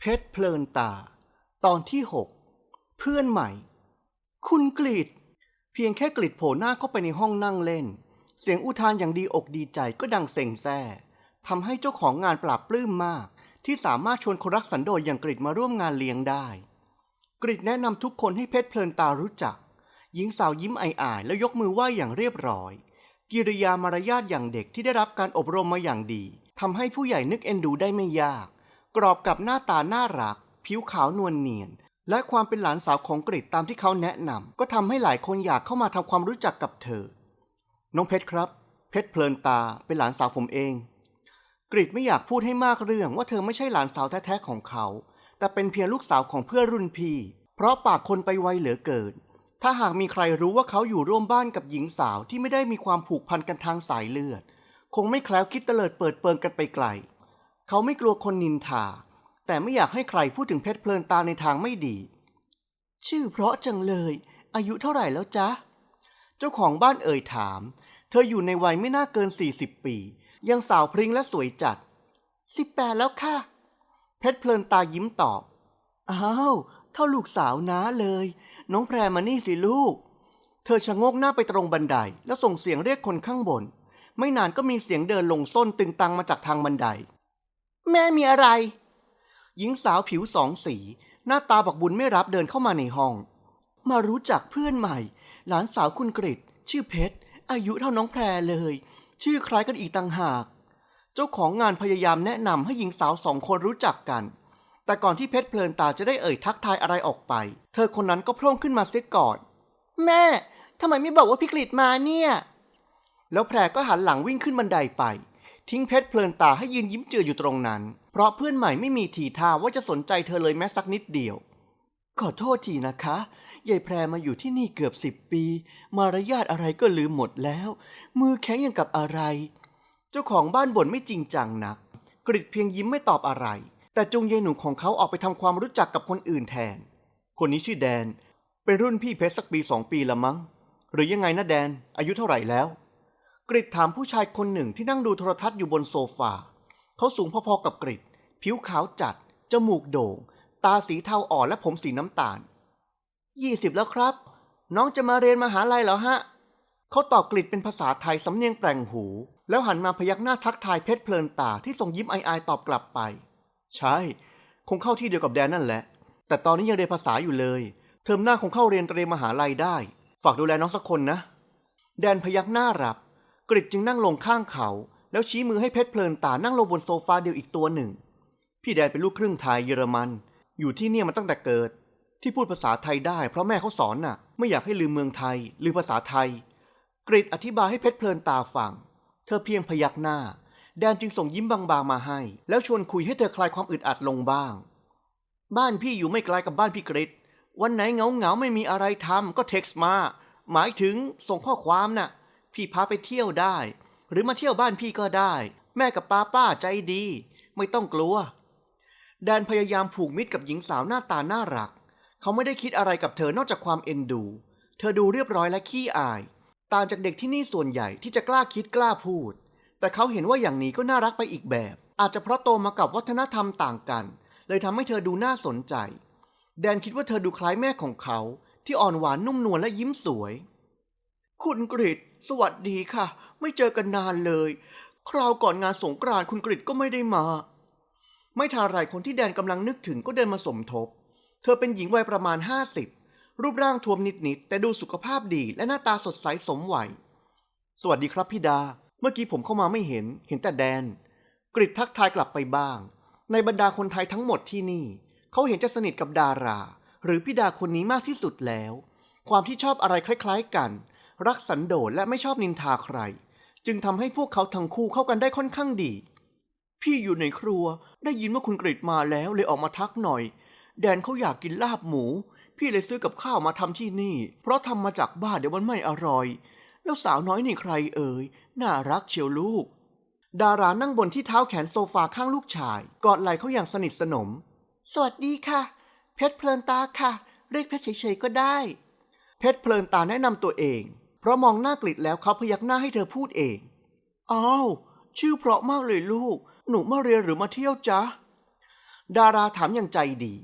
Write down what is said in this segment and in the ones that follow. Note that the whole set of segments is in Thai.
เพชรเพลินตา ตอนที่หกเพื่อนใหม่ คุณกริดเพียงแค่กริดโผล่หน้าเข้าไปในห้องนั่งเล่น เสียงอุทานอย่างดีอกดีใจก็ดังเซ็งแซ่ทำให้เจ้าของงานปราบปลื้มมาก ที่สามารถชวนคนรักสันโดษอย่างกริดมาร่วมงานเลี้ยงได้ กริดแนะนำทุกคนให้เพชรเพลินตารู้จัก หญิงสาวยิ้มอายๆแล้วยกมือไหว้อย่างเรียบร้อย กิริยามารยาทอย่างเด็กที่ได้รับการอบรมมาอย่างดีทำให้ผู้ใหญ่นึกเอ็นดูได้ไม่ยาก กรอบกับหน้าตาน่ารัก ผิวขาวนวลเนียน และความเป็นหลานสาวของกริดตามที่เขาแนะนำก็ทำให้หลายคนอยากเข้ามาทำความรู้จักกับเธอ น้องเพชรครับ เพชรเพลินตาเป็นหลานสาวผมเอง กริดไม่อยากพูดให้มากเรื่องว่าเธอไม่ใช่หลานสาวแท้ๆของเขา แต่เป็นเพียงลูกสาวของเพื่อนรุ่นพี่ เพราะปากคนไปไวเหลือเกินถ้าหากมีใครรู้ว่าเขาอยู่ร่วมบ้านกับหญิงสาวที่ไม่ได้มีความผูกพันกันทางสายเลือด คงไม่แคล้วคิดเตลิดเปิดเปิงกันไปไกล เขาไม่กลัวคนนินทา แต่ไม่อยากให้ใครพูดถึงเพชรเพลินตาในทางไม่ดี ชื่อเพราะจังเลย อายุเท่าไหร่แล้วจ๊ะ เจ้าของบ้านเอ่ยถาม เธออยู่ในวัยไม่น่าเกิน 40 ปี ยังสาวพริ้งและสวยจัด สิบแปดแล้วค่ะ เพชรเพลินตายิ้มตอบ อ้าวเท่าลูกสาวน้าเลย น้องแพรมานี่สิลูก เธอชะโงกหน้าไปตรงบันได แล้วส่งเสียงเรียกคนข้างบน ไม่นานก็มีเสียงเดินลงส้นตึงตังมาจากทางบันได แม่มีอะไร หญิงสาวผิวสองสี หน้าตาบอกบุญไม่รับเดินเข้ามาในห้อง มารู้จักเพื่อนใหม่ หลานสาวคุณกริดชื่อเพชร อายุเท่าน้องแพรเลย ชื่อคล้ายกันอีกต่างหาก เจ้าของงานพยายามแนะนำให้หญิงสาวสองคนรู้จักกัน แต่ก่อนที่เพชรเพลินตาจะได้เอ่ยทักทายอะไรออกไป เธอคนนั้นก็โพล่งขึ้นมาเสียก่อน แม่ทำไมไม่บอกว่าพี่กฤษมาเนี่ย แล้วแพรก็หันหลังวิ่งขึ้นบันไดไป ทิ้งเพชรเพลินตาให้ยืนยิ้มเจืออยู่ตรงนั้น เพราะเพื่อนใหม่ไม่มีทีท่าว่าจะสนใจเธอเลยแม้สักนิดเดียว ขอโทษทีนะคะยายแพรมาอยู่ที่นี่เกือบสิบปี มารยาทอะไรก็ลืมหมดแล้ว มือแข็งอย่างกับอะไร เจ้าของบ้านบ่นไม่จริงจังนัก กริดเพียงยิ้มไม่ตอบอะไร แต่จุงยายหนูของเขาออกไปทำความรู้จักกับคนอื่นแทน คนนี้ชื่อแดน เป็นรุ่นพี่เพชรสักปีสองปีละมั้ง หรือยังไงนะแดน อายุเท่าไหร่แล้ว กริดถามผู้ชายคนหนึ่งที่นั่งดูโทรทัศน์อยู่บนโซฟา เขาสูงพอๆกับกริดผิวขาวจัด จมูกโด่ง ตาสีเทาอ่อนและผมสีน้ำตาลยี่สิบแล้วครับ น้องจะมาเรียนมหาลัยเหรอฮะ เขาตอบกริดเป็นภาษาไทยสำเนียงแปลงหู แล้วหันมาพยักหน้าทักทายเพชรเพลินตาที่ส่งยิ้มอายๆตอบกลับไป ใช่ คงเข้าที่เดียวกับแดนนั่นแหละ แต่ตอนนี้ยังเรียนภาษาอยู่เลย เทอมหน้าคงเข้าเรียนเตรียมมหาลัยได้ ฝากดูแลน้องสักคนนะ แดนพยักหน้ารับ กริดจึงนั่งลงข้างเขา แล้วชี้มือให้เพชรเพลินตานั่งลงบนโซฟาเดียวอีกตัวหนึ่ง พี่แดนเป็นลูกครึ่งไทยเยอรมัน อยู่ที่เนี่ยมาตั้งแต่เกิด ที่พูดภาษาไทยได้เพราะแม่เขาสอนน่ะ ไม่อยากให้ลืมเมืองไทยลืมภาษาไทย กริดอธิบายให้เพชรเพลินตาฟัง เธอเพียงพยักหน้า แดนจึงส่งยิ้มบางๆมาให้ แล้วชวนคุยให้เธอคลายความอึดอัดลงบ้าง บ้านพี่อยู่ไม่ไกลกับบ้านพี่กริดวันไหนเงาเงาไม่มีอะไรทำก็เท็กซ์มา หมายถึงส่งข้อความน่ะ พี่พาไปเที่ยวได้ หรือมาเที่ยวบ้านพี่ก็ได้ แม่กับป้าป้าใจดี ไม่ต้องกลัว แดนพยายามผูกมิตรกับหญิงสาวหน้าตาน่ารัก เขาไม่ได้คิดอะไรกับเธอนอกจากความเอ็นดู เธอดูเรียบร้อยและขี้อาย ต่างจากเด็กที่นี่ส่วนใหญ่ที่จะกล้าคิดกล้าพูด แต่เขาเห็นว่าอย่างนี้ก็น่ารักไปอีกแบบ อาจจะเพราะโตมากับวัฒนธรรมต่างกัน เลยทำให้เธอดูน่าสนใจ แดนคิดว่าเธอดูคล้ายแม่ของเขาที่อ่อนหวานนุ่มนวลและยิ้มสวย คุณกริดสวัสดีค่ะ ไม่เจอกันนานเลย คราวก่อนงานสงกรานต์คุณกริดก็ไม่ได้มา ไม่ทาไรคนที่แดนกำลังนึกถึงก็เดินมาสมทบ เธอเป็นหญิงวัยประมาณ50รูปร่างทวมนิดๆแต่ดูสุขภาพดีและหน้าตาสดใสสมวัย สวัสดีครับพี่ดา เมื่อกี้ผมเข้ามาไม่เห็น เห็นแต่แดน กริดทักทายกลับไปบ้าง ในบรรดาคนไทยทั้งหมดที่นี่ เขาเห็นจะสนิทกับดารา หรือพี่ดาคนนี้มากที่สุดแล้ว ความที่ชอบอะไรคล้าย ๆ กัน รักสันโดษและไม่ชอบนินทาใคร จึงทำให้พวกเขาทั้งคู่เข้ากันได้ค่อนข้างดี พี่อยู่ในครัวได้ยินว่าคุณกริดมาแล้วเลยออกมาทักหน่อย แดนเขาอยากกินลาบหมู พี่เลยซื้อกับข้าวมาทำที่นี่ เพราะทำมาจากบ้านเดี๋ยวมันไม่อร่อย แล้วสาวน้อยนี่ใครเอ่ยน่ารักเชียวลูก ดารานั่งบนที่เท้าแขนโซฟาข้างลูกชาย กอดไหล่เขาอย่างสนิทสนม สวัสดีค่ะ เพชรเพลินตาค่ะ เรียกเพชรเฉยๆก็ได้ เพชรเพลินตาแนะนำตัวเอง เพราะมองหน้ากลิดแล้วเขาพยักหน้าให้เธอพูดเอง อ้าว ชื่อเพราะมากเลยลูก หนูมาเรียนหรือมาเที่ยวจ๊ะ ดาราถามอย่างใจดี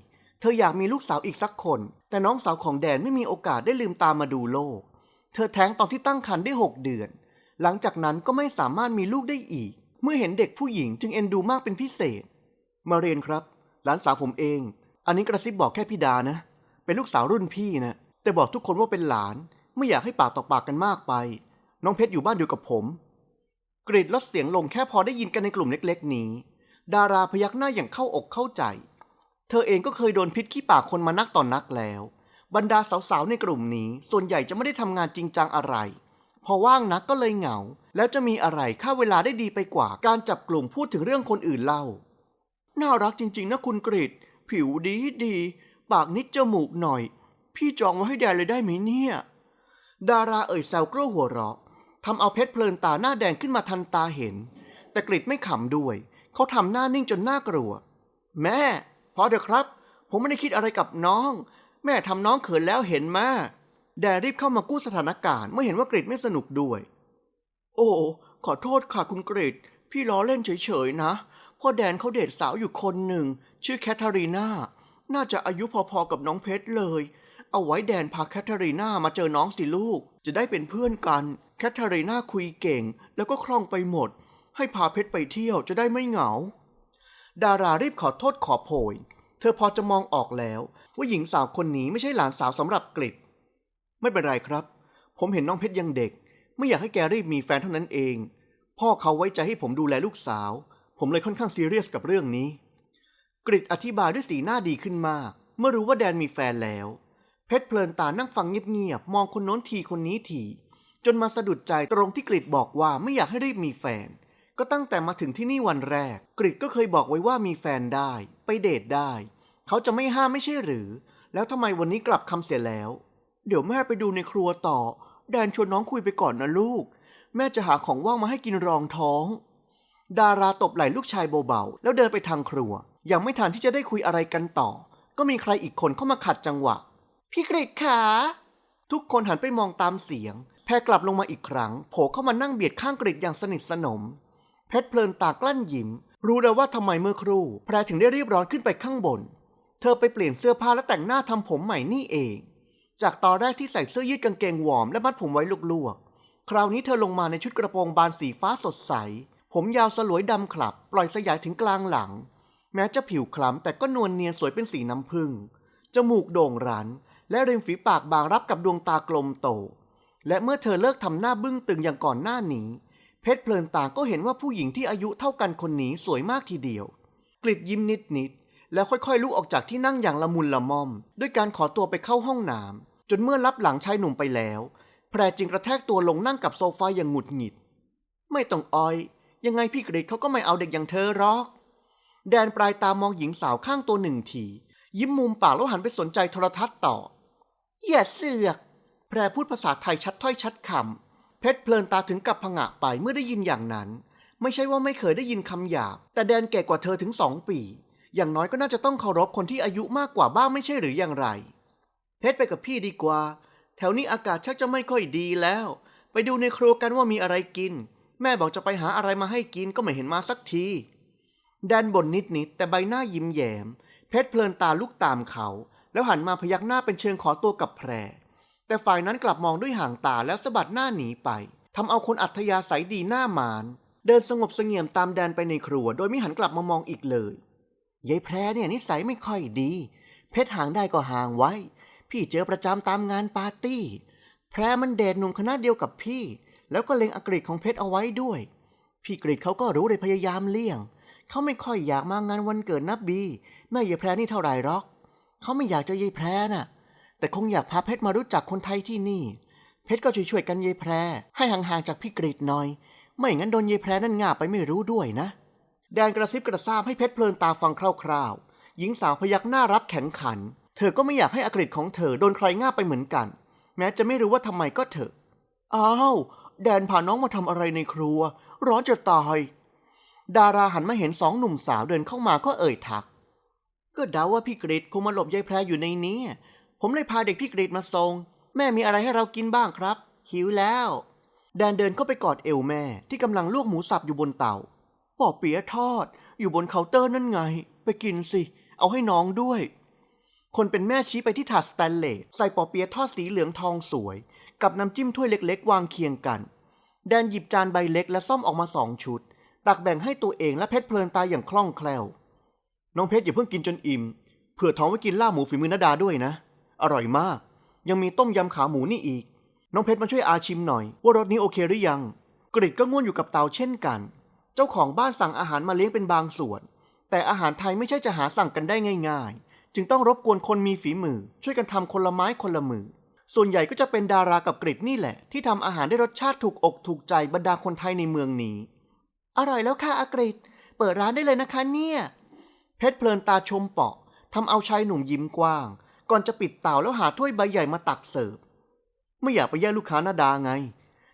เธออยากมีลูกสาวอีกสักคน แต่น้องสาวของแดนไม่มีโอกาสได้ลืมตามาดูโลก เธอแท้งตอนที่ตั้งครรภ์ได้หกเดือน หลังจากนั้นก็ไม่สามารถมีลูกได้อีก เมื่อเห็นเด็กผู้หญิงจึงเอ็นดูมากเป็นพิเศษ มาเรียนครับ หลานสาวผมเอง อันนี้กระซิบบอกแค่พี่ดานะ เป็นลูกสาวรุ่นพี่นะ แต่บอกทุกคนว่าเป็นหลาน ไม่อยากให้ปากต่อปากกันมากไป น้องเพชรอยู่บ้านเดียวกับผม กรีดลดเสียงลงแค่พอได้ยินกันในกลุ่มเล็กๆ นี้ ดาราพยักหน้าอย่างเข้าอกเข้าใจ เธอเองก็เคยโดนพิษขี้ปากคนมานักต่อนนักแล้ว บรรดาสาวๆในกลุ่มนี้ ส่วนใหญ่จะไม่ได้ทำงานจริงจังอะไร พอว่างนักก็เลยเหงา แล้วจะมีอะไรค่าเวลาได้ดีไปกว่าการจับกลุ่มพูดถึงเรื่องคนอื่นเล่า น่ารักจริง ๆ นะคุณกริดผิวดีดี ปากนิดจมูกหน่อย พี่จองไว้ให้แดนเลยได้ไหมเนี่ย ดาราเอ่ยแซวกลั้วหัวเราะทำเอาเพชรเพลินตาหน้าแดงขึ้นมาทันตาเห็น แต่กริดไม่ขำด้วย เขาทำหน้านิ่งจนหน่ากลัว แม่ พอเถอะครับ ผมไม่ได้คิดอะไรกับน้อง แม่ทำน้องเขินแล้วเห็นมาแดนรีบเข้ามากู้สถานการณ์เมื่อเห็นว่ากริดไม่สนุกด้วย โอ้ขอโทษค่ะคุณกริดพี่ล้อเล่นเฉยๆนะพ่อแดนเขาเดทสาวอยู่คนหนึ่ง ชื่อแคทเธอรีนาน่าจะอายุพอๆกับน้องเพชรเลย เอาไว้แดนพาแคทเธอรีนามาเจอน้องสิลูก จะได้เป็นเพื่อนกัน แคทเธอรีนาคุยเก่ง แล้วก็คล่องไปหมด ให้พาเพชรไปเที่ยวจะได้ไม่เหงา ดารารีบขอโทษขอโพย เธอพอจะมองออกแล้ว ว่าหญิงสาวคนนี้ไม่ใช่หลานสาวสำหรับกฤษไม่เป็นไรครับ ผมเห็นน้องเพชรยังเด็ก ไม่อยากให้แกรีบมีแฟนเท่านั้นเอง พ่อเขาไว้ใจให้ผมดูแลลูกสาว ผมเลยค่อนข้างซีเรียสกับเรื่องนี้ กริดอธิบายด้วยสีหน้าดีขึ้นมาก เมื่อรู้ว่าแดนมีแฟนแล้ว เพชรเพลินตานั่งฟังเงียบๆมองคนโน้นทีคนนี้ทีจนมาสะดุดใจตรงที่กริดบอกว่าไม่อยากให้รีบมีแฟน ก็ตั้งแต่มาถึงที่นี่วันแรก กริดก็เคยบอกไว้ว่ามีแฟนได้ ไปเดทได้ เขาจะไม่ห้ามไม่ใช่หรือ แล้วทำไมวันนี้กลับคำเสียแล้ว เดี๋ยวแม่ไปดูในครัวต่อ แดนชวนน้องคุยไปก่อนนะลูก แม่จะหาของว่างมาให้กินรองท้อง ดาราตบไหล่ลูกชายเบาๆแล้วเดินไปทางครัว ยังไม่ทันที่จะได้คุยอะไรกันต่อ ก็มีใครอีกคนเข้ามาขัดจังหวะ พี่กริดขาทุกคนหันไปมองตามเสียง แพรกลับลงมาอีกครั้งโผล่เข้ามานั่งเบียดข้างกริดอย่างสนิทสนม เพชรเพลินตากลั้นยิ้ม รู้แล้วว่าทำไมเมื่อครู่ แพรถึงได้รีบร้อนขึ้นไปข้างบน เธอไปเปลี่ยนเสื้อผ้าและแต่งหน้าทำผมใหม่นี่เอง จากตอนแรกที่ใส่เสื้อยืดกางเกงวอร์มและมัดผมไว้ลวกๆ คราวนี้เธอลงมาในชุดกระโปรงบานสีฟ้าสดใส ผมยาวสลวยดำขลับ ปล่อยสยายถึงกลางหลัง แม้จะผิวคล้ำแต่ก็นวลเนียนสวยเป็นสีน้ำผึ้งจมูกโด่งรัน และริมฝีปากบางรับกับดวงตากลมโต และเมื่อเธอเลิกทำหน้าบึ้งตึงอย่างก่อนหน้านี้ เพชรเพลินตาก็เห็นว่าผู้หญิงที่อายุเท่ากันคนนี้สวยมากทีเดียว กลิดยิ้มนิดๆแล้วค่อยๆลุกออกจากที่นั่งอย่างละมุนละม่อม ด้วยการขอตัวไปเข้าห้องน้ำจนเมื่อรับหลังชายหนุ่มไปแล้ว แพรจึงกระแทกตัวลงนั่งกับโซฟาอย่างหงุดหงิด ไม่ต้องออย ยังไงพี่กริดเขาก็ไม่เอาเด็กอย่างเธอหรอก แดนปลายตามองหญิงสาวข้างตัวหนึ่งที ยิ้มมุมปากแล้วหันไปสนใจโทรทัศน์ต่อ อย่าเสือก แพรพูดภาษาไทยชัดถ้อยชัดคำ เพชรเพลินตาถึงกับผงะไปเมื่อได้ยินอย่างนั้น ไม่ใช่ว่าไม่เคยได้ยินคำหยาบ แต่แดนแก่กว่าเธอถึงสองปี อย่างน้อยก็น่าจะต้องเคารพคนที่อายุมากกว่าบ้างไม่ใช่หรืออย่างไร เพชรไปกับพี่ดีกว่า แถวนี้อากาศชักจะไม่ค่อยดีแล้ว ไปดูในครัวกันว่ามีอะไรกิน แม่บอกจะไปหาอะไรมาให้กินก็ไม่เห็นมาสักทีแดนบ่นนิดๆแต่ใบหน้ายิ้มแย้ม เพชรเพลินตาลุกตามเขา แล้วหันมาพยักหน้าเป็นเชิงขอตัวกับแพร แต่ฝ่ายนั้นกลับมองด้วยห่างตาแล้วสะบัดหน้าหนีไปทำเอาคนอัธยาศัยดีหน้ามาน เดินสงบเสงี่ยมตามแดนไปในครัว โดยไม่หันกลับมามองอีกเลยยายแพรเนี่ยนิสัยไม่ค่อยดี เพชรห่างได้ก็ห่างไว้ พี่เจอประจำตามงานปาร์ตี้ แพรมันเดทหนุ่มคณะเดียวกับพี่ แล้วก็เล็งอักฤษของเพชรเอาไว้ด้วย พี่กฤษเขาก็รู้เลยพยายามเลี่ยง เขาไม่ค่อยอยากมางานวันเกิดนับบี แม่ยายแพรนี่เท่าไหร่หรอก เขาไม่อยากเจะยายแพรน่ะ แต่คงอยากพาเพชรมารู้จักคนไทยที่นี่ เพชรก็ช่วยๆกันยายแพร ให้ห่างๆจากพี่กฤษหน่อย ไม่งั้นโดนยายแพรนั่นง่าไปไม่รู้ด้วยนะ แดนกระซิบกระซาบให้เพชรเพลินตาฟังคร่าวๆ หญิงสาวพยักหน้ารับแข็งขัน เธอก็ไม่อยากให้อกฤษของเธอโดนใครง่าไปเหมือนกัน แม้จะไม่รู้ว่าทำไมก็เถอะ อ้าวแดนพาน้องมาทำอะไรในครัว ร้อนจะตาย ดาราหันมาเห็นสองหนุ่มสาวเดินเข้ามาก็เอ่ยทัก ก็เดาว่าพี่กรีดคงมาหลบยายแพรอยู่ในนี้ ผมเลยพาเด็กพี่กรีดมาส่ง แม่มีอะไรให้เรากินบ้างครับ หิวแล้ว แดนเดินเข้าไปกอดเอวแม่ที่กำลังลวกหมูสับอยู่บนเตาปอเปี๊ยะทอด อยู่บนเคาน์เตอร์นั่นไง ไปกินสิ เอาให้น้องด้วย คนเป็นแม่ชี้ไปที่ถาดสแตนเลสใส่ปอเปี๊ยะทอดสีเหลืองทองสวย กับน้ำจิ้มถ้วยเล็กๆ วางเคียงกัน แดนหยิบจานใบเล็กและซ่อมออกมาสองชุด ตักแบ่งให้ตัวเองและเพชรเพลินตาอย่างคล่องแคล่ว น้องเพชรอย่าเพิ่งกินจนอิ่มเผื่อท้องไว้กินลาบหมูฝีมือนาดาด้วยนะ อร่อยมาก ยังมีต้มยำขาหมูนี่อีก น้องเพชรมาช่วยอาชิมหน่อย ว่ารสนี้โอเคหรือยัง กริดก็ง่วนอยู่กับเตาเช่นกัน เจ้าของบ้านสั่งอาหารมาเลี้ยงเป็นบางส่วน แต่อาหารไทยไม่ใช่จะหาสั่งกันได้ง่าย ๆ จึงต้องรบกวนคนมีฝีมือ ช่วยกันทำคนละไม้คนละมือ ส่วนใหญ่ก็จะเป็นดารากับกริดนี่แหละ ที่ทำอาหารได้รสชาติถูกอกถูกใจบรรดาคนไทยในเมืองนี้ อร่อยแล้วค่ะอากริดเปิดร้านได้เลยนะคะเนี่ย เพชรเพลินตาชมเปาะทำเอาชายหนุ่มยิ้มกว้าง ก่อนจะปิดเต่าแล้วหาถ้วยใบใหญ่มาตักเสิร์ฟไม่อยากไปแย่งลูกค้านาดาไง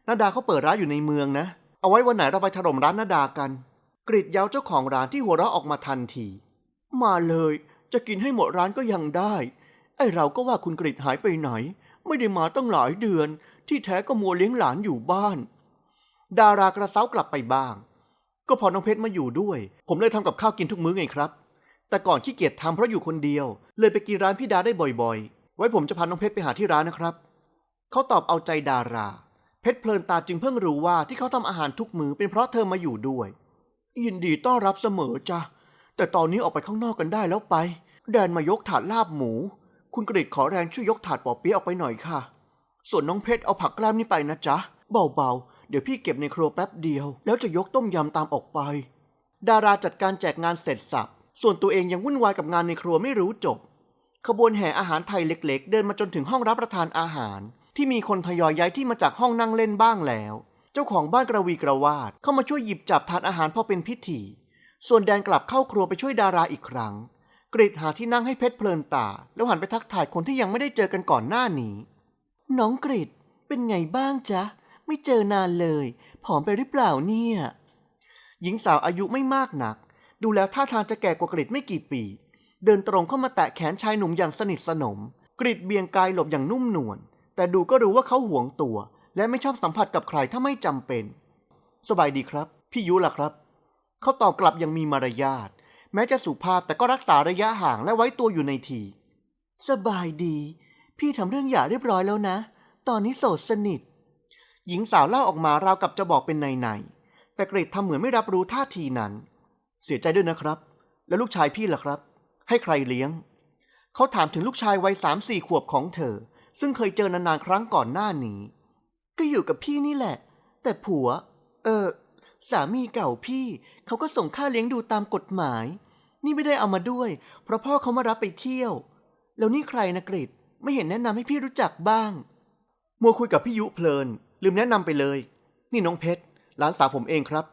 นาดาเขาเปิดร้านอยู่ในเมืองนะ เอาไว้วันไหนเราไปถล่มร้านนาดากัน กริดเย้าเจ้าของร้านที่หัวเราะออกมาทันที มาเลย จะกินให้หมดร้านก็ยังได้ ไอเราก็ว่าคุณกริดหายไปไหน ไม่ได้มาตั้งหลายเดือน ที่แท้ก็มัวเลี้ยงหลานอยู่บ้าน ดารากระเซ้ากลับไปบ้าง ก็พอน้องเพชรมาอยู่ด้วย ผมเลยทำกับข้าวกินทุกมื้อไงครับ แต่ก่อนขี้เกียจทำเพราะอยู่คนเดียว เลยไปกินร้านพี่ดาได้บ่อยๆ ไว้ผมจะพาน้องเพชรไปหาที่ร้านนะครับ เขาตอบเอาใจดารา เพชรเพลินตาจึงเพิ่งรู้ว่าที่เขาทำอาหารทุกมือเป็นเพราะเธอมาอยู่ด้วย ยินดีต้อนรับเสมอจ้ะ แต่ตอนนี้ออกไปข้างนอกกันได้แล้วไป แดนมายกถาดลาบหมู คุณกริดขอแรงช่วยยกถาดปอเปี๊ยะออกไปหน่อยค่ะ ส่วนน้องเพชรเอาผักกล้ามนี่ไปนะจ๊ะ เบาๆ เดี๋ยวพี่เก็บในครัวแป๊บเดียว แล้วจะยกต้มยำตามออกไป ดาราจัดการแจกงานเสร็จสับ ส่วนตัวเองยังวุ่นวายกับงานในครัวไม่รู้จบ ขบวนแห่อาหารไทยเล็ก ๆ เดินมาจนถึงห้องรับประทานอาหาร ที่มีคนทยอยย้ายที่มาจากห้องนั่งเล่นบ้างแล้ว เจ้าของบ้านกระวีกระวาดเข้ามาช่วยหยิบจับทานอาหารพอเป็นพิธี ส่วนแดนกลับเข้าครัวไปช่วยดาราอีกครั้ง กริดหาที่นั่งให้เพชรเพลินตา แล้วหันไปทักทายคนที่ยังไม่ได้เจอกันก่อนหน้านี้ น้องกริดเป็นไงบ้างจ๊ะไม่เจอนานเลย ผอมไปหรือเปล่าเนี่ย หญิงสาวอายุไม่มากนัก ดูแล้วท่าทางจะแก่กว่ากริดไม่กี่ปี เดินตรงเข้ามาแตะแขนชายหนุ่มอย่างสนิทสนม กริดเบียงกายหลบอย่างนุ่มนวลแต่ดูก็รู้ว่าเขาหวงตัว และไม่ชอบสัมผัสกับใครถ้าไม่จำเป็น สบายดีครับ พี่ยุล่ะครับ เขาตอบกลับอย่างมีมารยาท แม้จะสุภาพแต่ก็รักษาระยะห่างและไว้ตัวอยู่ในที สบายดี พี่ทำเรื่องหย่าเรียบร้อยแล้วนะ ตอนนี้โสดสนิท หญิงสาวเล่าออกมาราวกับจะบอกเป็นในในๆแต่กริดทำเหมือนไม่รับรู้ท่าทีนั้น เสียใจด้วยนะครับ แล้วลูกชายพี่ล่ะครับ ให้ใครเลี้ยง เขาถามถึงลูกชายวัยสามสี่ขวบของเธอ ซึ่งเคยเจอนานๆครั้งก่อนหน้านี้ ก็อยู่กับพี่นี่แหละ แต่ผัว เออ สามีเก่าพี่ เขาก็ส่งค่าเลี้ยงดูตามกฎหมาย นี่ไม่ได้เอามาด้วย เพราะพ่อเขามารับไปเที่ยว แล้วนี่ใครนะกริดไม่เห็นแนะนำให้พี่รู้จักบ้าง มัวคุยกับพี่ยุเพลิน ลืมแนะนำไปเลย นี่น้องเพชรหลานสาวผมเองครับ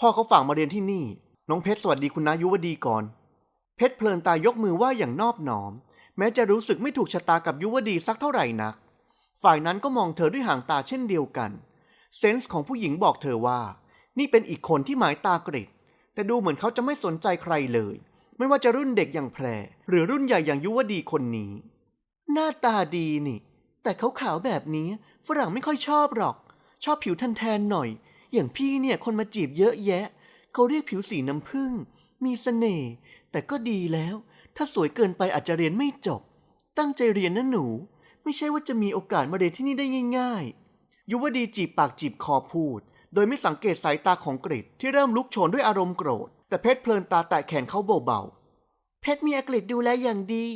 พ่อเขาฝากมาเรียนที่นี่ น้องเพชรสวัสดีคุณนายุวดีก่อน เพชรเพลินตายกมือไหว่าอย่างนอบน้อม แม้จะรู้สึกไม่ถูกชะตากับยุวดีสักเท่าไหร่นัก ฝ่ายนั้นก็มองเธอด้วยหางตาเช่นเดียวกัน เซนส์ของผู้หญิงบอกเธอว่า นี่เป็นอีกคนที่หมายตากริดแต่ดูเหมือนเขาจะไม่สนใจใครเลย ไม่ว่าจะรุ่นเด็กอย่างแพร หรือรุ่นใหญ่อย่างยุวดีคนนี้ หน้าตาดีนี่ แต่เขาขาวๆแบบนี้ฝรั่งไม่ค่อยชอบหรอก ชอบผิวแทนๆหน่อย อย่างพี่เนี่ยคนมาจีบเยอะแยะ เขาเรียกผิวสีน้ำผึ้งมีเสน่ห์แต่ก็ดีแล้ว ถ้าสวยเกินไปอาจจะเรียนไม่จบ ตั้งใจเรียนนะหนู ไม่ใช่ว่าจะมีโอกาสมาเรียนที่นี่ได้ง่าย ๆ ยุวดีจีบปากจีบคอพูด โดยไม่สังเกตสายตาของกริดที่เริ่มลุกโชนด้วยอารมณ์โกรธ แต่เพชรเพลินตาแตะแขนเขาเบาๆเพชรมีอกฤษดูแลอย่างดี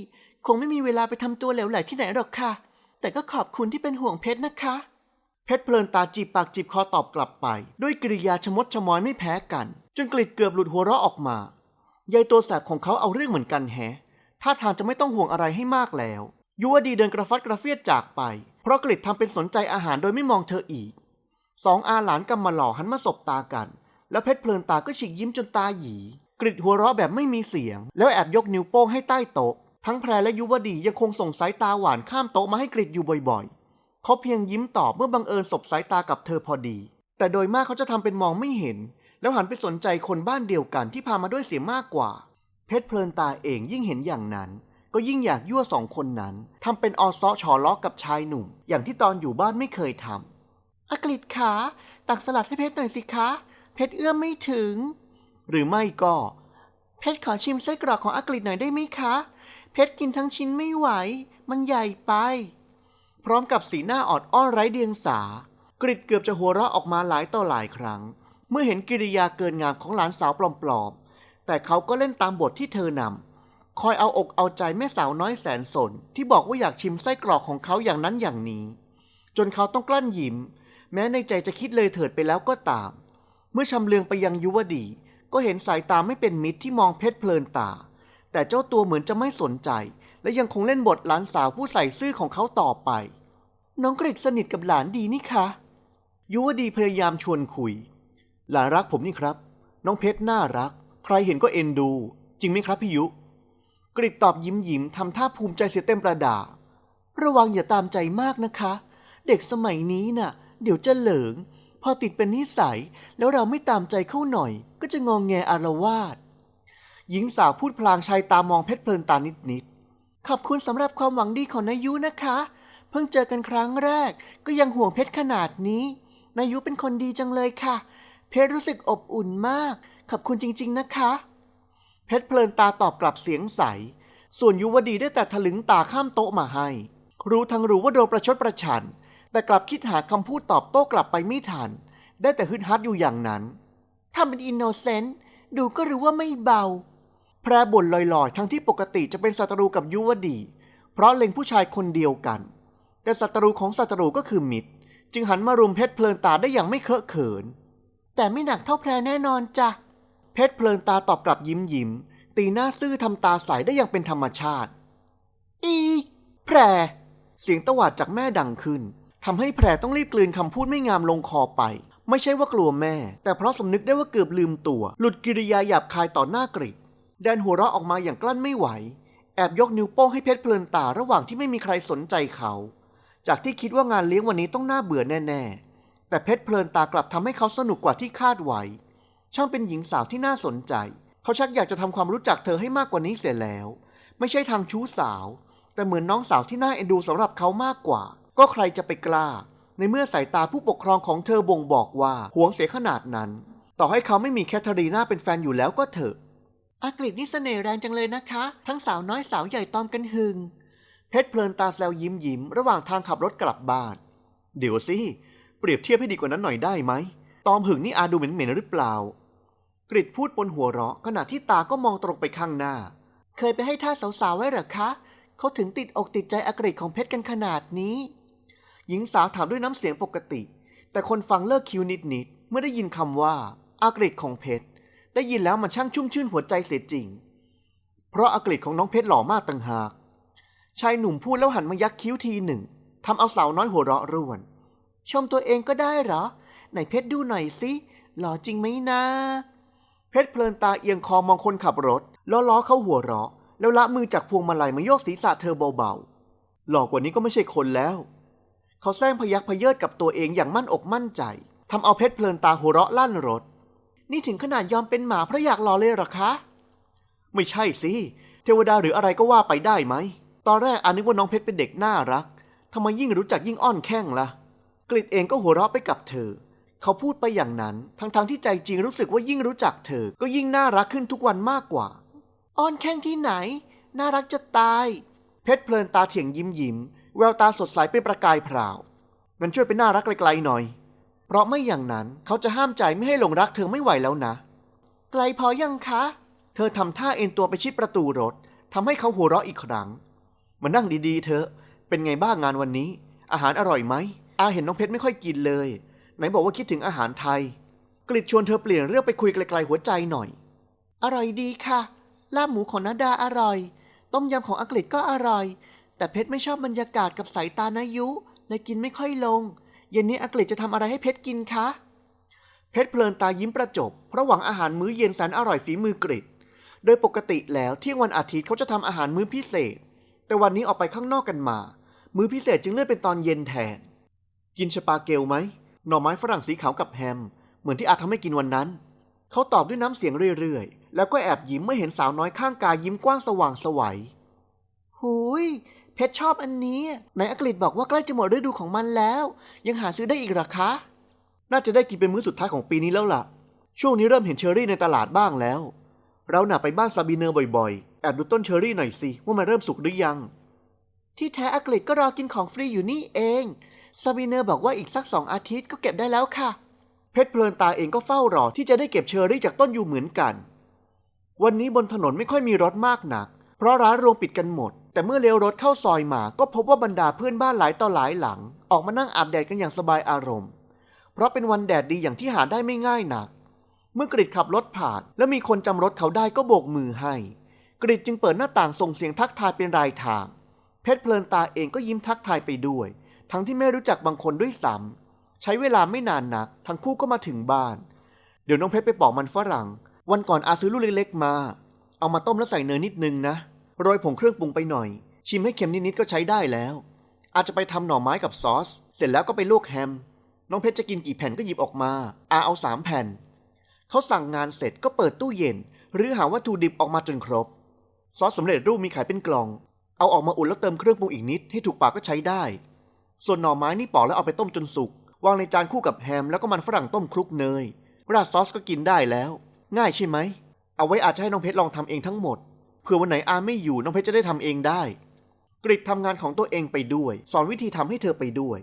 คงไม่มีเวลาไปทำตัวเหลวไหลที่ไหนหรอกค่ะ แต่ก็ขอบคุณที่เป็นห่วงเพชรนะคะ เพชรเพลินตาจีบปากจีบคอตอบกลับไป ด้วยกริยาชมดชมอยไม่แพ้กัน จนกริดเกือบหลุดหัวเราะออกมายายตัวแสบของเขาเอาเรื่องเหมือนกันแฮะท่าทางจะไม่ต้องห่วงอะไรให้มากแล้ว ยุวดีเดินกระฟัดกระเฟียดจากไป เพราะกริดทำเป็นสนใจอาหารโดยไม่มองเธออีก สองอาหลานกำมาหล่อหันมาสบตากัน แล้วเพชรเพลินตาก็ฉีกยิ้มจนตาหยีกริดหัวเราะแบบไม่มีเสียง แล้วแอบยกนิ้วโป้งให้ใต้โต๊ะ ทั้งแพรและยุวดียังคงส่งสายตาหวานข้ามโต๊ะมาให้กริดอยู่บ่อยๆ เขาเพียงยิ้มตอบเมื่อบังเอิญสบสายตากับเธอพอดี แต่โดยมากเขาจะทำเป็นมองไม่เห็น แล้วหันไปสนใจคนบ้านเดียวกันที่พามาด้วยเสียมากกว่า เพชรเพลินตาเองยิ่งเห็นอย่างนั้น ก็ยิ่งอยากยั่วสองคนนั้นทำเป็นออซ้อฉอล้อกับชายหนุ่ม อย่างที่ตอนอยู่บ้านไม่เคยทำอากฤษขาตักสลัดให้เพชรหน่อยสิคะ เพชรเอื้อมไม่ถึง หรือไม่ก็ เพชรขอชิมไส้กรอกของอากฤษหน่อยได้ไหมคะ เพชรกินทั้งชิ้นไม่ไหว มันใหญ่ไป ร้อมกับสีหน้าออดอ้อนไร้เดียงสา กริดเกือบจะหัวเราะออกมาหลายต่อหลายครั้ง เมื่อเห็นกิริยาเกินงามของหลานสาวปลอมๆ แต่เขาก็เล่นตามบทที่เธอนำ คอยเอาอกเอาใจแม่สาวน้อยแสนสน ที่บอกว่าอยากชิมไส้กรอกของเขาอย่างนั้นอย่างนี้ จนเขาต้องกลั้นยิ้ม แม้ในใจจะคิดเลยเถิดไปแล้วก็ตาม เมื่อชำเลืองไปยังยุวดี ก็เห็นสายตาไม่เป็นมิตรที่มองเพชรเพลินตา แต่เจ้าตัวเหมือนจะไม่สนใจและยังคงเล่นบทหลานสาวผู้ใส่ซื่อของเขาต่อไป น้องกริดสนิทกับหลานดีนี่คะยุวดีพยายามชวนคุย หลานรักผมนี่ครับ น้องเพชรน่ารัก ใครเห็นก็เอ็นดู จริงไหมครับพี่ยุ กริดตอบยิ้มยิ้มทำท่าภูมิใจเสียเต็มประดา ระวังอย่าตามใจมากนะคะ เด็กสมัยนี้น่ะ เดี๋ยวจะเหลิง พอติดเป็นนิสัยแล้วเราไม่ตามใจเข้าหน่อย ก็จะงองแงอารวาสหญิงสาวพูดพลางชายตามองเพชรเพลินตานิดๆขอบคุณสำหรับความหวังดีของนายุนะคะ เพิ่งเจอกันครั้งแรก ก็ยังห่วงเพชรขนาดนี้ นายุเป็นคนดีจังเลยค่ะ เพชรรู้สึกอบอุ่นมาก ขอบคุณจริง ๆ นะคะ เพชรเพลินตาตอบกลับเสียงใส ส่วนยุวดีได้แต่ถลึงตาข้ามโต๊ะมาให้ รู้ทั้งรู้ว่าโดนประชดประชัน แต่กลับคิดหาคำพูดตอบโต้กลับไปไม่ทัน ได้แต่ฮึดฮัดอยู่อย่างนั้นถ้าเป็นอินโนเซนต์ดูก็รู้ว่าไม่เบา แพรบ่นลอยๆ ทั้งที่ปกติจะเป็นศัตรูกับยุวดี เพราะเล็งผู้ชายคนเดียวกัน แต่ศัตรูของศัตรูก็คือมิตร จึงหันมารุมเพชรเพลินตาได้อย่างไม่เคอะเขิน แต่ไม่หนักเท่าแพรแน่นอนจ้ะ เพชรเพลินตาตอบกลับยิ้มยิ้ม ตีหน้าซื่อทำตาใสได้อย่างเป็นธรรมชาติ อี แพร เสียงตวาดจากแม่ดังขึ้นทำให้แพรต้องรีบกลืนคำพูดไม่งามลงคอไป ไม่ใช่ว่ากลัวแม่ แต่เพราะสำนึกได้ว่าเกือบลืมตัว หลุดกิริยาหยาบคายต่อหน้ากริดแดนหัวเราะออกมาอย่างกลั้นไม่ไหว แอบยกนิ้วโป้งให้เพชรเพลินตาระหว่างที่ไม่มีใครสนใจเขา จากที่คิดว่างานเลี้ยงวันนี้ต้องน่าเบื่อแน่ๆ แต่เพชรเพลินตากลับทำให้เขาสนุกกว่าที่คาดไว้ ช่างเป็นหญิงสาวที่น่าสนใจ เขาชักอยากจะทำความรู้จักเธอให้มากกว่านี้เสียแล้ว ไม่ใช่ทางชู้สาว แต่เหมือนน้องสาวที่น่าเอ็นดูสำหรับเขามากกว่า ก็ใครจะไปกล้า ในเมื่อสายตาผู้ปกครองของเธอบ่งบอกว่าหวงเสียขนาดนั้น ต่อให้เขาไม่มีแคทเธอรีนาเป็นแฟนอยู่แล้วก็เถอะ อากฤษนี่เสน่ห์แรงจังเลยนะคะ ทั้งสาวน้อยสาวใหญ่ตอมกันหึง เพชรเพลินตาแซวยิ้มยิ้มระหว่างทางขับรถกลับบ้าน เดี๋ยวสิ เปรียบเทียบให้ดีกว่านั้นหน่อยได้ไหม ตอมหึงนี่อาดูเหม็นๆหรือเปล่า กริดพูดบนหัวเราะขณะที่ตาก็มองตรงไปข้างหน้า เคยไปให้ท่าสาวๆไว้หรอคะ เขาถึงติดอกติดใจอากฤษของเพชรกันขนาดนี้ หญิงสาวถามด้วยน้ำเสียงปกติ แต่คนฟังเลิกคิวนิดๆเมื่อได้ยินคำว่า อากฤษของเพชรได้ยินแล้วมันช่างชุ่มชื่นหัวใจเสียจริง เพราะอากฤษของน้องเพชรหล่อมากต่างหาก ชายหนุ่มพูดแล้วหันมายักคิ้วทีหนึ่งทำเอาสาวน้อยหัวเราะร่วน ชมตัวเองก็ได้เหรอ ไหนเพชรดูหน่อยสิหล่อจริงไหมนะ เพชรเพลินตาเอียงคอมองคนขับรถล้อล้อเข้าหัวเราะ แล้วละมือจากพวงมาลัยมาโยกศีรษะเธอเบาๆ หล่อกว่านี้ก็ไม่ใช่คนแล้ว เขาแซงพยักพเยิดกับตัวเองอย่างมั่นอกมั่นใจทำเอาเพชรเพลินตาหัวเราะลั่นรถ นี่ถึงขนาดยอมเป็นหมาเพราะอยากหล่อเลยหรอคะ ไม่ใช่สิ เทวดาหรืออะไรก็ว่าไปได้ไหม ตอนแรกอานึกว่าน้องเพชรเป็นเด็กน่ารักทำไมยิ่งรู้จักยิ่งอ้อนแข้งล่ะกลิดเองก็หัวเราะไปกับเธอ เขาพูดไปอย่างนั้น ทั้งๆทที่ใจจริงรู้สึกว่ายิ่งรู้จักเธอ ก็ยิ่งน่ารักขึ้นทุกวันมากกว่า อ้อนแข้งที่ไหน น่ารักจะตาย เพชรเพลินตาเถียงยิ้มยิ้ม แววตาสดใสเป็นประกายพราวมันช่วยเป็นน่ารักไกลๆหน่อย เพราะไม่อย่างนั้นเขาจะห้ามใจไม่ให้หลงรักเธอไม่ไหวแล้วนะ ไกลพอยังคะ เธอทำท่าเอ็นตัวไปชิดประตูรถทำให้เขาหัวเราะอีกครั้ง มานั่งดีๆเธอะ เป็นไงบ้างงานวันนี้ อาหารอร่อยไหม อาเห็นน้องเพชรไม่ค่อยกินเลย ไหนบอกว่าคิดถึงอาหารไทย กลิดชวนเธอเปลี่ยนเรื่องไปคุยไกลๆหัวใจหน่อย อร่อยดีค่ะ ลาบหมูของนาดาอร่อย ต้มยำของอังกฤษก็อร่อย แต่เพชรไม่ชอบบรรยากาศกับสายตานายุเลยกินไม่ค่อยลง เย็นนี้อังกฤษจะทำอะไรให้เพชรกินคะ เพชรเพลินตายิ้มประจบ เพราะหวังอาหารมื้อเย็นแสนอร่อยฝีมือกริดโดยปกติแล้วเที่ยงวันอาทิตย์เขาจะทำอาหารมื้อพิเศษ แต่วันนี้ออกไปข้างนอกกันมา มื้อพิเศษจึงเลื่อนเป็นตอนเย็นแทน กินชปาเกลไหม หน่อไม้ฝรั่งสีขาวกับแฮม เหมือนที่อาทำให้กินวันนั้น เขาตอบด้วยน้ำเสียงเรื่อยๆ แล้วก็แอบยิ้มเมื่อเห็นสาวน้อยข้างกายยิ้มกว้างสว่างไสวัยหุยเพชรชอบอันนี้ไหนอังกฤษบอกว่าใกล้จะหมดฤดูของมันแล้ว ยังหาซื้อได้อีกหรอคะ น่าจะได้กินเป็นมื้อสุดท้ายของปีนี้แล้วล่ะ ช่วงนี้เริ่มเห็นเชอรี่ในตลาดบ้างแล้ว เราหน่ะไปบ้านซาบีเนอร์บ่อยๆแอบดูต้นเชอรี่หน่อยสิว่ามันเริ่มสุกหรือยัง ที่แท้อักฤษก็รอกินของฟรีอยู่นี่เองซาบีเนอร์บอกว่าอีกสักสองอาทิตย์ก็เก็บได้แล้วค่ะ เพชรเพลินตาเองก็เฝ้ารอที่จะได้เก็บเชอร์รี่จากต้นอยู่เหมือนกัน วันนี้บนถนนไม่ค่อยมีรถมากนัก เพราะร้านรวงปิดกันหมด แต่เมื่อเลี้ยวรถเข้าซอยมา ก็พบว่าบรรดาเพื่อนบ้านหลายต่อหลายหลัง ออกมานั่งอาบแดดกันอย่างสบายอารมณ์ เพราะเป็นวันแดดดีอย่างที่หาได้ไม่ง่ายนัก เมื่อกริดขับรถผ่าน และมีคนจำรถเขาได้ก็โบกมือให้ กริดจึงเปิดหน้าต่างส่งเสียงทักทายเป็นรายทาง เพชรเพลินตาเองก็ยิ้มทักทายไปด้วย ทั้งที่ไม่รู้จักบางคนด้วยซ้ำใช้เวลาไม่นานนัก ทั้งคู่ก็มาถึงบ้าน เดี๋ยวน้องเพชรไปปอกมันฝรั่ง วันก่อนอาซื้อลูกเล็กๆมา เอามาต้มแล้วใส่เนยนิดนึงนะ โรยผงเครื่องปรุงไปหน่อย ชิมให้เค็มนิดๆก็ใช้ได้แล้ว อาจจะไปทำหน่อไม้กับซอส เสร็จแล้วก็ไปลวกแฮม น้องเพชรจะกินกี่แผ่นก็หยิบออกมา อาเอาสามแผ่น เขาสั่งงานเสร็จก็เปิดตู้เย็น หรือหาวัตถุดิบออกมาจนครบ ซอสสำเร็จรูปมีขายเป็นกล่อง เอาออกมาอุ่นแล้วเติมเครื่องปรุงอีกนิดให้ถูกปากก็ใช้ได้ ส่วนหน่อไม้นี่ปอกแล้วเอาไปต้มจนสุก วางในจานคู่กับแฮมแล้วก็มันฝรั่งต้มคลุกเนย ราดซอสก็กินได้แล้ว ง่ายใช่ไหม เอาไว้อาจจะให้น้องเพชรลองทำเองทั้งหมด เผื่อวันไหนอาไม่อยู่น้องเพชรจะได้ทำเองได้ กริดทำงานของตัวเองไปด้วย สอนวิธีทำให้เธอไปด้วย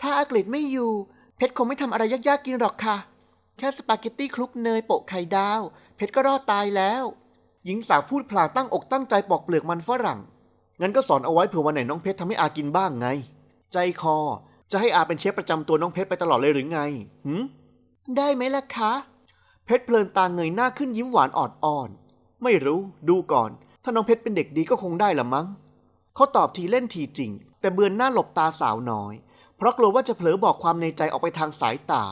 ถ้าอากฤษไม่อยู่ เพชรคงไม่ทำอะไรยากๆกินหรอกค่ะ แค่สปาเกตตี้คลุกเนยโปะไข่ดาว เพชรก็รอดตายแล้ว หญิงสาวพูดพลางตั้งอกตั้งใจปอกเปลือกมันฝรั่ง งั้นก็สอนเอาไว้เผื่อวันไหนน้องเพชรทำให้อากินบ้างไง ใจคอ จะให้อาเป็นเชฟประจำตัวน้องเพชรไปตลอดเลยหรือไงหืมได้ไหมล่ะคะ เพชรเพลินตาเงยหน้าขึ้นยิ้มหวานออดอ่อน ไม่รู้ ดูก่อน ถ้าน้องเพชรเป็นเด็กดีก็คงได้ละมั้ง เขาตอบทีเล่นทีจริง แต่เบือนหน้าหลบตาสาวน้อย เพราะกลัวว่าจะเผลอบอกความในใจออกไปทางสายตา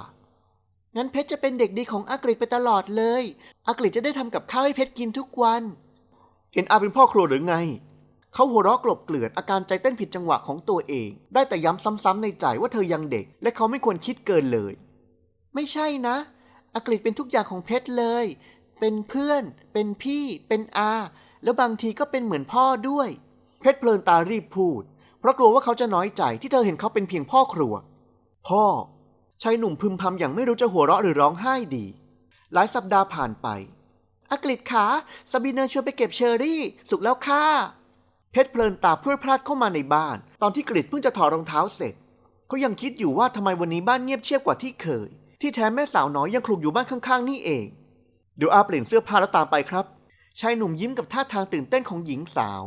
งั้นเพชรจะเป็นเด็กดีของอากฤษไปตลอดเลย อากฤษจะได้ทำกับข้าวให้เพชรกินทุกวัน เห็นอาเป็นพ่อครัวหรือไง เขาหัวเราะกลบเกลื่อนอาการใจเต้นผิดจังหวะของตัวเอง ได้แต่ย้ำซ้ำๆในใจว่าเธอยังเด็ก และเขาไม่ควรคิดเกินเลย ไม่ใช่นะอากฤษเป็นทุกอย่างของเพชรเลย เป็นเพื่อน เป็นพี่ เป็นอา แล้วบางทีก็เป็นเหมือนพ่อด้วย เพชรเพลินตารีบพูด เพราะกลัวว่าเขาจะน้อยใจที่เธอเห็นเขาเป็นเพียงพ่อครัว พ่อชายหนุ่มพึมพำอย่างไม่รู้จะหัวเราะหรือร้องไห้ดี หลายสัปดาห์ผ่านไปอากฤษขาซาบีเนอร์ชวนไปเก็บเชอรี่ สุกแล้วค่ะ เพชรเพลินตาเพรวดพลาดเข้ามาในบ้าน ตอนที่กฤษเพิ่งจะถอดรองเท้าเสร็จ เขายังคิดอยู่ว่าทำไมวันนี้บ้านเงียบเชียบกว่าที่เคย ที่แท้แม่สาวน้อยยังคลุกอยู่บ้านข้างๆ นี่เอง เดี๋ยวอาเปลี่ยนเสื้อผ้าแล้วตามไปครับ ชายหนุ่มยิ้มกับท่าทางตื่นเต้นของหญิงสาว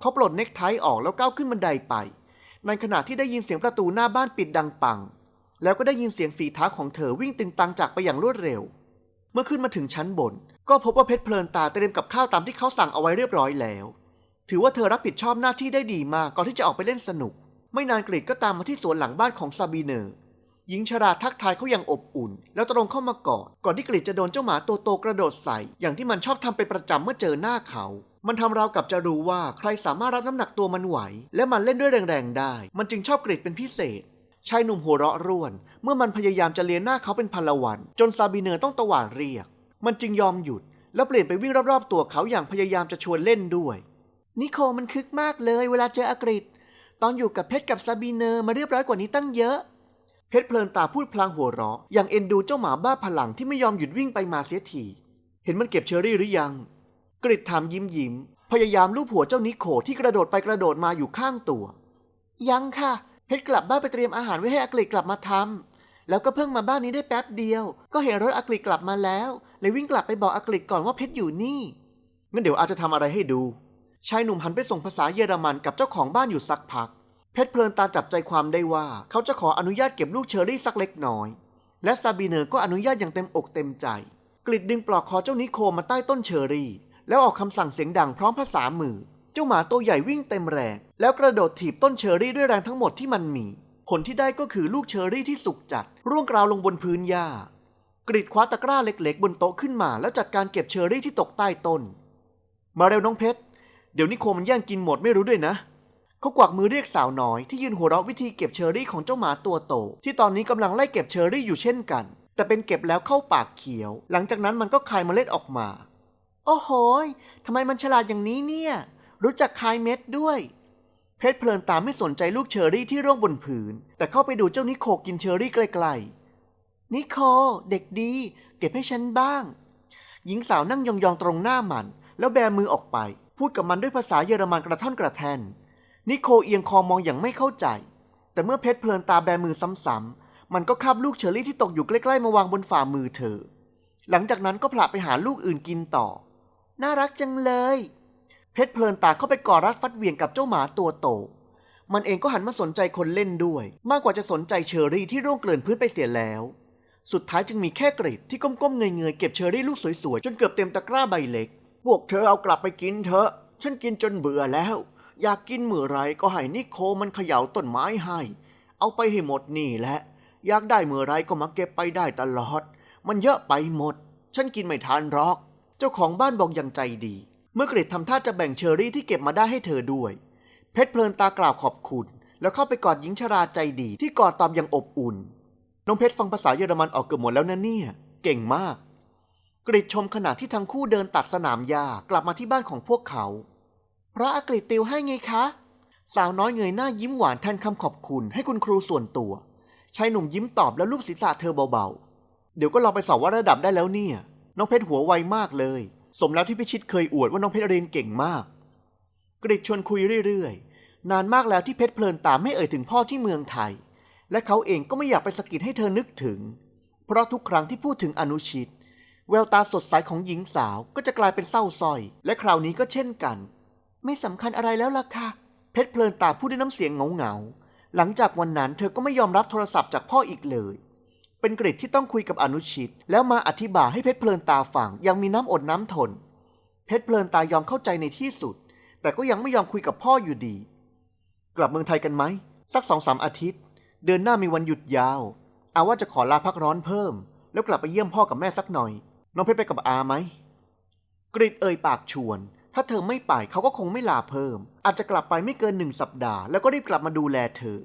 เขาปลดเน็กไทออกแล้วก้าวขึ้นบันไดไป ในขณะที่ได้ยินเสียงประตูหน้าบ้านปิดดังปัง แล้วก็ได้ยินเสียงฝีเท้าของเธอวิ่งตึงตังจากไปอย่างรวดเร็ว เมื่อขึ้นมาถึงชั้นบน ก็พบว่าเพชรเพลินตาเตรียมกับข้าวตามที่เขาสั่งเอาไว้เรียบร้อยแล้ว ถือว่าเธอรับผิดชอบหน้าที่ได้ดีมากก่อนที่จะออกไปเล่นสนุก ไม่นานกรีดก็ตามมาที่สวนหลังบ้านของซาบีเนอร์หญิงชราทักทายเขาอย่างอบอุ่น แล้วตรงเข้ามากอดก่อนที่กรีดจะโดนเจ้าหมาตัวโตกระโดดใส่ อย่างที่มันชอบทำเป็นประจำเมื่อเจอหน้าเขา มันทำราวกับจะรู้ว่าใครสามารถรับน้ำหนักตัวมันไหว และมันเล่นด้วยแรงๆได้ มันจึงชอบกรีดเป็นพิเศษ ชายหนุ่มหัวเราะร่วน เมื่อมันพยายามจะเลียนหน้าเขาเป็นพันละวัน จนซาบีเนอร์ต้องตะหวาดเรียก มันจึงยอมหยุด แล้วเปลี่ยนไปวิ่งรอบๆตัวเขาอย่างพยายามจะชวนเล่นด้วย นิโคมันคึกมากเลยเวลาเจออากฤษ ตอนอยู่กับเพชรกับซาบีเนอร์มาเรียบร้อยกว่านี้ตั้งเยอะ เพชรเพลินตาพูดพลางหัวเราะ อย่างเอ็นดูเจ้าหมาบ้าพลังที่ไม่ยอมหยุดวิ่งไปมาเสียทีเห็นมันเก็บเชอรี่หรือยัง กริดถามยิ้มยิ้มพยายามลูบหัวเจ้านิโคที่กระโดดไปกระโดดมาอยู่ข้างตัว ยังค่ะ เพชรกลับบ้านไปเตรียมอาหารไว้ให้อากฤษกลับมาทำแล้วก็เพิ่งมาบ้านนี้ได้แป๊บเดียว ก็เห็นรถอากฤษกลับมาแล้วเลยวิ่งกลับไปบอกอากฤษก่อนว่าเพชรอยู่นี่งั้นเดี๋ยวอาจจะทำอะไรให้ดู ชายหนุ่มหันไปส่งภาษาเยอรมันกับเจ้าของบ้านอยู่สักพัก เพชรเพลินตาจับใจความได้ว่า เขาจะขออนุญาตเก็บลูกเชอรี่สักเล็กน้อย และซาบีเนอร์ก็อนุญาตอย่างเต็มอกเต็มใจ กลิดดึงปลอกคอเจ้านิโคมาใต้ต้นเชอรี่ แล้วออกคำสั่งเสียงดังพร้อมภาษามือ เจ้าหมาตัวใหญ่วิ่งเต็มแรง แล้วกระโดดถีบต้นเชอรี่ด้วยแรงทั้งหมดที่มันมี ผลที่ได้ก็คือลูกเชอรี่ที่สุกจัด ร่วงกราวลงบนพื้นหญ้ากรีดคว้าตะกร้าเล็ก ๆ บนโต๊ะขึ้นมา แล้วจัดการเก็บเชอรี่ที่ตกใต้ต้น มาเร็วน้องเพชร เดี๋ยวนิโคมันแย่งกินหมดไม่รู้ด้วยนะ เขากวักมือเรียกสาวน้อยที่ยืนหัวเราะวิธีเก็บเชอรี่ของเจ้าหมาตัวโต ที่ตอนนี้กำลังไล่เก็บเชอรี่อยู่เช่นกัน แต่เป็นเก็บแล้วเข้าปากเขียว หลังจากนั้นมันก็คายเมล็ดออกมา โอ้โหยทำไมมันฉลาดอย่างนี้เนี่ย รู้จักคายเม็ดด้วย เพชรเพลินตามไม่สนใจลูกเชอรี่ที่ร่วงบนผืน แต่เข้าไปดูเจ้านิโคกินเชอรี่ไกลๆนิโคเด็กดี เก็บให้ฉันบ้าง หญิงสาวนั่งยองๆตรงหน้ามัน แล้วแบมือออกไป พูดกับมันด้วยภาษาเยอรมันกระท่อนกระแทน นิโคเอียงคอมองอย่างไม่เข้าใจ แต่เมื่อเพชรเพลินตาแบมือซ้ำๆมันก็คาบลูกเชอรี่ที่ตกอยู่ใกล้ๆมาวางบนฝ่ามือเธอหลังจากนั้นก็ผละไปหาลูกอื่นกินต่อ น่ารักจังเลย เพชรเพลินตาเข้าไปกอดรัดฟัดเหวียงกับเจ้าหมาตัวโต มันเองก็หันมาสนใจคนเล่นด้วย มากกว่าจะสนใจเชอรี่ที่ร่วงเกลื่อนพื้นไปเสียแล้ว สุดท้ายจึงมีแค่กริดที่ก้มๆเงยๆเก็บเชอรี่ลูกสวยๆจนเกือบเต็มตะกร้าใบเล็ก พวกเธอเอากลับไปกินเถอะ ฉันกินจนเบื่อแล้ว อยากกินเมื่อไรก็ให้นิโคมันเขย่าต้นไม้ให้ เอาไปให้หมดนี่แหละ อยากได้เมื่อไรก็มาเก็บไปได้ตลอด มันเยอะไปหมด ฉันกินไม่ทานหรอก เจ้าของบ้านบอกอย่างใจดี เมื่อกริดทำท่าจะแบ่งเชอรี่ที่เก็บมาได้ให้เธอด้วย เพชรเพลินตากล่าวขอบคุณ แล้วเข้าไปกอดหญิงชราใจดีที่กอดตอบอย่างอบอุ่น น้องเพชรฟังภาษาเยอรมันออกเกือบหมดแล้วนะเนี่ย เก่งมาก กริดชมขณะที่ทั้งคู่เดินตัดสนามหญ้ากลับมาที่บ้านของพวกเขา พระอากฤษติวให้ไงคะ สาวน้อยเงยหน้ายิ้มหวานแทนคำขอบคุณให้คุณครูส่วนตัวชายหนุ่มยิ้มตอบแล้วลูบศีรษะเธอเบาๆ เดี๋ยวก็ลองไปสอบว่าระดับได้แล้วเนี่ย น้องเพชรหัวไวมากเลย สมแล้วที่พิชิตเคยอวดว่าน้องเพชรเรียนเก่งมาก กริดชวนคุยเรื่อยๆ นานมากแล้วที่เพชรเพลินตามไม่เอ่ยถึงพ่อที่เมืองไทย และเขาเองก็ไม่อยากไปสะกิดให้เธอนึกถึง เพราะทุกครั้งที่พูดถึงอนุชิต แววตาสดใสของหญิงสาวก็จะกลายเป็นเศร้าส้อย และคราวนี้ก็เช่นกัน ไม่สำคัญอะไรแล้วล่ะค่ะ เพชรเพลินตาพูดด้วยน้ำเสียงเหงาๆหลังจากวันนั้นเธอก็ไม่ยอมรับโทรศัพท์จากพ่ออีกเลย เป็นกริดที่ต้องคุยกับอนุชิต แล้วมาอธิบายให้เพชรเพลินตาฟังยังมีน้ำอดน้ำทน เพชรเพลินตายอมเข้าใจในที่สุด แต่ก็ยังไม่ยอมคุยกับพ่ออยู่ดี กลับเมืองไทยกันไหมสักสองสามอาทิตย์ เดือนหน้ามีวันหยุดยาวอาว่าจะขอลาพักร้อนเพิ่ม แล้วกลับไปเยี่ยมพ่อกับแม่สักหน่อย น้องเพชรไปกับอาไหมกริดเอ่ยปากชวน ถ้าเธอไม่ไปเขาก็คงไม่ลาเพิ่ม อาจจะกลับไปไม่เกินหนึ่งสัปดาห์แล้วก็รีบกลับมาดูแลเธอ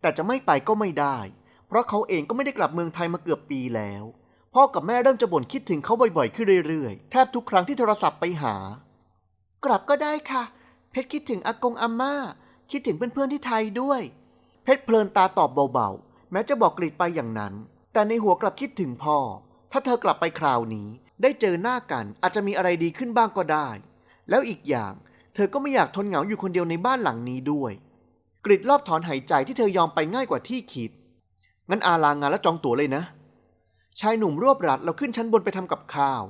แต่จะไม่ไปก็ไม่ได้ เพราะเขาเองก็ไม่ได้กลับเมืองไทยมาเกือบปีแล้ว พ่อกับแม่เริ่มจะบ่นคิดถึงเขาบ่อยๆขึ้นเรื่อยๆ แทบทุกครั้งที่โทรศัพท์ไปหา กลับก็ได้ค่ะ เพชรคิดถึงอากงอาม่า คิดถึงเพื่อนๆที่ไทยด้วย เพชรเพลินตาตอบเบาๆ แม้จะบอกกริดไปอย่างนั้น แต่ในหัวกลับคิดถึงพ่อ ถ้าเธอกลับไปคราวนี้ ได้เจอหน้ากันอาจจะมีอะไรดีขึ้นบ้างก็ได้ แล้วอีกอย่าง เธอก็ไม่อยากทนเหงาอยู่คนเดียวในบ้านหลังนี้ด้วย กริดรอบถอนหายใจที่เธอยอมไปง่ายกว่าที่คิด งั้นอาลางานแล้วจองตั๋วเลยนะ ชายหนุ่มรวบรัดเราขึ้นชั้นบนไปทำกับข้าว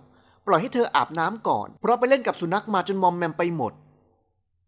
ปล่อยให้เธออาบน้ำก่อน เพราะไปเล่นกับสุนัขมาจนมอมแมมไปหมด